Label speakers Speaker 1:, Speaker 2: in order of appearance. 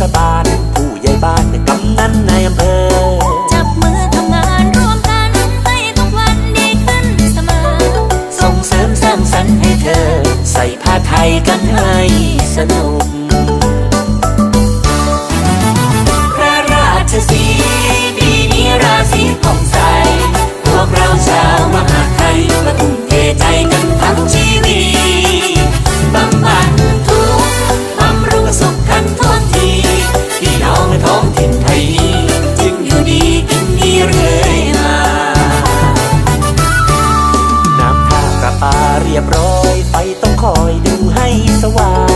Speaker 1: ศบาล ผู้ใหญ่บ้านกำนันในอำเภอ
Speaker 2: จับมือทำงานร่วมกันให้ทุกวันดีขึ้นเสมอ ส่งเสริมสร้างสรรค์ให้เธอ ใส่ผ้าไทยกันให้สนุก
Speaker 1: รียบร้อย ไฟต้องคอยดูให้สว่าง